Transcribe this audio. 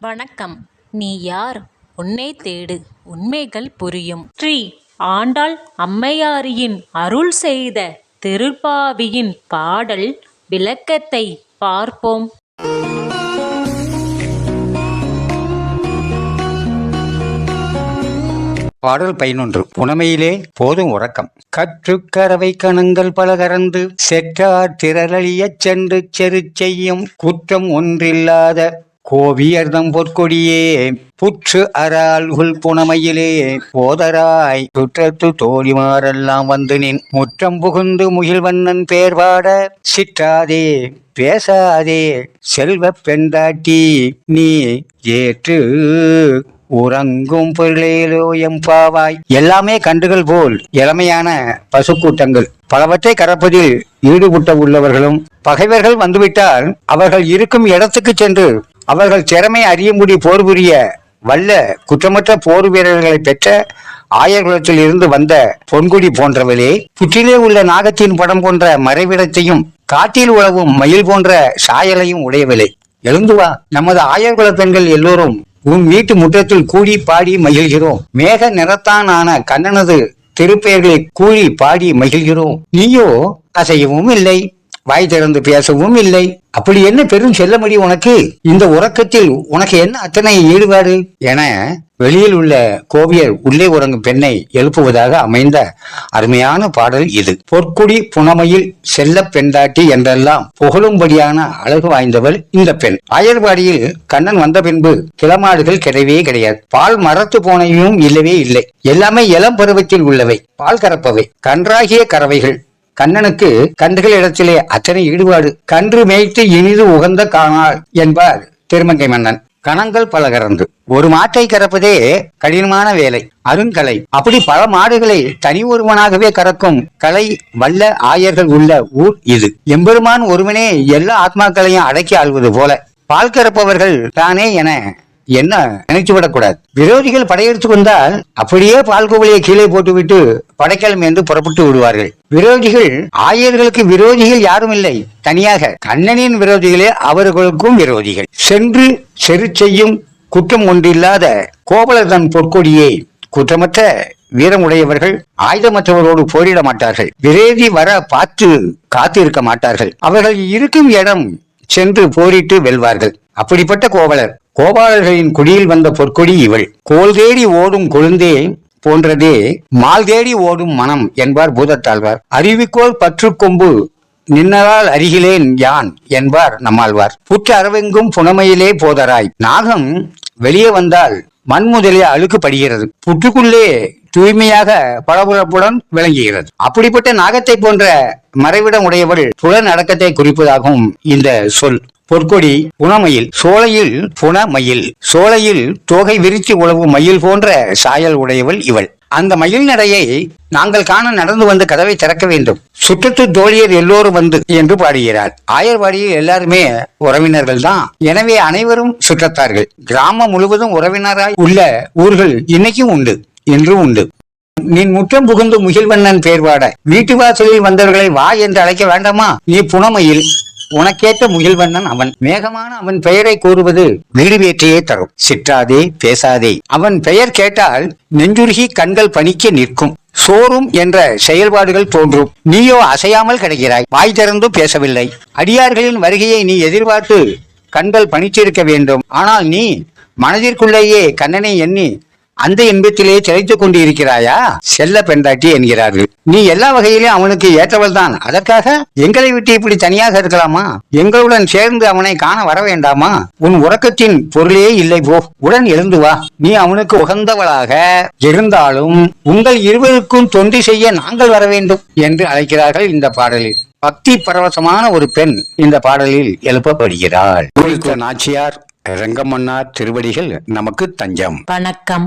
வணக்கம். நீ யார்? உன்னை தேடு. உண்மைகள் புரியும். ஸ்ரீ ஆண்டாள் அம்மையாரியின் அருள் செய்த திருப்பாவியின் பாடல் விளக்கத்தை பார்ப்போம். பாடல் பதினொன்று. புனமையிலே போதும் உறக்கம். கற்றுக்கரவை கணங்கள் பல கறந்து செற்றார் திரளியச் சென்று செரு செய்யும் குற்றம் ஒன்றில்லாத கோவியர்தம் பொற்கொடியே புற்று அறால் உள் புனமையிலே போதராய் சுற்றத்து தோழிமாரெல்லாம் வந்து நின் முற்றம் புகுந்து முகில்வண்ணன் பேர் பாட சிற்றாதே பேசாதே செல்வப் பெண்டாட்டி நீ ஏற்று உறங்கும் பொருளேலோ எம்பாவாய் எல்லாமே கண்டுகள் போல் இளமையான பசுக்கூட்டங்கள். பலவற்றை கறப்பதில் ஈடுபட்ட உள்ளவர்களும் பகைவர்கள் வந்துவிட்டால் அவர்கள் இருக்கும் இடத்துக்கு சென்று அவர்கள் திறமை அறியும்படி போர் புரிய வல்ல குற்றமற்ற போர் வீரர்களை பெற்ற ஆயர்குலத்தில் இருந்து வந்த பொன்குடி போன்றவளே புற்றிலே உள்ள நாகத்தின் படம் போன்ற மறைவிடத்தையும் காட்டில் உழவும் மயில் போன்ற சாயலையும் உடையவில்லை எழுந்து வா. நமது ஆயர்குல பெண்கள் எல்லோரும் உன் வீட்டு முற்றத்தில் கூடி பாடி மகிழ்கிறோம். மேக நிறத்தானான கண்ணனது திருப்பெயர்களை கூடி பாடி மகிழ்கிறோம். நீயோ அசையவும் இல்லை. வாய் திறந்து பேசவும் இல்லை. அப்படி என்ன பெரும் செல்லமடி உனக்கு? இந்த உறக்கத்தில் உனக்கு என்ன அத்தனை ஈடுபாடு? என வெளியில் உள்ள கோவியர் உள்ளே உறங்கும் பெண்ணை எழுப்புவதாக அமைந்த அருமையான பாடல் இது. பொற்குடி புனமையில் செல்ல பெண்டாட்டி என்றெல்லாம் புகழும்படியான அழகு வாய்ந்தவள் இந்த பெண். ஆயர்வாடியில் கண்ணன் வந்த பின்பு கிளமாடுகள் கிடையவே கிடையாது. பால் மரத்து போனையும் இல்லவே இல்லை. எல்லாமே இளம் பருவத்தில் உள்ளவை. பால் கறப்பவை. கன்றாகிய கறவைகள். கண்ணனுக்கு கன்றுகள் இடத்திலே அத்தனை ஈடுபாடு. கன்று மேய்த்து இனிது உகந்த காணாள் என்பார் திருமங்கை மன்னன். கணங்கள் பல கறந்து. ஒரு மாட்டை கறப்பதே கடினமான வேலை. அருங்கலை. அப்படி பல மாடுகளை தனி ஒருவனாகவே கறக்கும் கலை வல்ல ஆயர்கள் உள்ள ஊர் இது. எம்பெருமான் ஒருவனே எல்லா ஆத்மாக்களையும் அடக்கி ஆள்வது போல. பால் கறப்பவர்கள் தானே என என்ன? நினைத்து விடக்கூடாது. விரோதிகள் படையெடுத்து வந்தால் அப்படியே பால்கோவிலையை கீழே போட்டுவிட்டு படைக்கலம் என்று புறப்பட்டு விடுவார்கள். விரோதிகள் ஆயர்களுக்கு விரோதிகள் யாரும் இல்லை. தனியாக கண்ணனின் விரோதிகளே அவர்களுக்கும் விரோதிகள். சென்று செரு செய்யும் குற்றம் ஒன்றில்லாத கோவலர்தன் பொற்கொடியே குற்றமற்ற வீரமுடையவர்கள் ஆயுதமற்றவரோடு போரிட மாட்டார்கள். விரோதி வர பார்த்து காத்திருக்க மாட்டார்கள். அவர்கள் இருக்கும் இடம் சென்று போரிட்டு வெல்வார்கள். அப்படிப்பட்ட கோவலர் கோபாலர்களின் குடியில் வந்த பொற்கொடி இவள். கோல் தேடி ஓடும் கொழுந்தே போன்றதே மால் தேடி ஓடும் மனம் என்பார் பூதத்தாழ்வார். அறிவிக்கோள் பற்றுக்கொம்பு நின்னதால் அருகிலேன் யான் என்பார் நம்மாழ்வார். புற்று அரவெங்கும் புனமையிலே போதராய். நாகம் வெளியே வந்தால் மண் முதலே அழுக்குப்படுகிறது. புற்றுக்குள்ளே தூய்மையாக பளபளப்புடன் விளங்குகிறது. அப்படிப்பட்ட நாகத்தை போன்ற மறைவிடம் உடையவள் புலன் அடக்கத்தை குறிப்பதாகவும் இந்த சொல். பொற்கொடி புனமயில் சோலையில் புனமயில் சோலையில் தோகை விரித்து உழவும் மயில் போன்ற சாயல் உடையவள் இவள். அந்த மயில் நடையை நாங்கள் காண நடந்து வந்து கதவை திறக்க வேண்டும். சுற்றத்து தோழியர் எல்லோரும் வந்து என்று பாடுகிறார். ஆயர்வாடியில் எல்லாருமே உறவினர்கள் தான். எனவே அனைவரும் சுற்றத்தார்கள். கிராமம் முழுவதும் உறவினராய் உள்ள ஊர்கள் இன்னைக்கும் உண்டு என்றும் உண்டு. நின் முற்றம் புகுந்து முகில்வண்ணன் பேர்வாட வீட்டு வாசலில் வந்தவர்களை வா என்று அழைக்க வேண்டாமா? நீ புனமையில் உனக்கேற்ற முயல்வண்ணன் அவன். மேகமான அவன் பெயரை கூறுவது வீடுவேற்றையே தரும். சிற்றாதே பேசாதே. அவன் பெயர் கேட்டால் நெஞ்சுருகி கண்கள் பணிக்க நிற்கும். சோறும் என்ற செயல்பாடுகள் தோன்றும். நீயோ அசையாமல் கிடைக்கிறாய். வாய் திறந்தும் பேசவில்லை. அடியார்களின் வருகையை நீ எதிர்பார்த்து கண்கள் பணிச்சிருக்க வேண்டும். ஆனால் நீ மனதிற்குள்ளேயே கண்ணனை எண்ணி அந்த இன்பத்திலே திளைத்துக் கொண்டு இருக்கிறாயா செல்ல பெண்டாட்டி என்கிறார்கள். நீ எல்லா வகையிலும் அவனுக்கு ஏற்றவள் தான் அதற்காக எங்களை விட்டு இப்படி தனியாக இருக்கலாமா? எங்களுடன் சேர்ந்து அவனை காண வர வேண்டாமா? உன் உறக்கத்தின் பொருளே இல்லை போ. உடன் எழுந்து வா. நீ அவனுக்கு உகந்தவளாக இருந்தாலும் உங்கள் இருவருக்கும் தொண்டு செய்ய நாங்கள் வர வேண்டும் என்று அழைக்கிறார்கள் இந்த பாடலில். பக்தி பரவசமான ஒரு பெண் இந்த பாடலில் எழுப்பப்படுகிறாள். நாச்சியார் ரங்கமன்னார் திருவடிகள் நமக்கு தஞ்சம். வணக்கம்.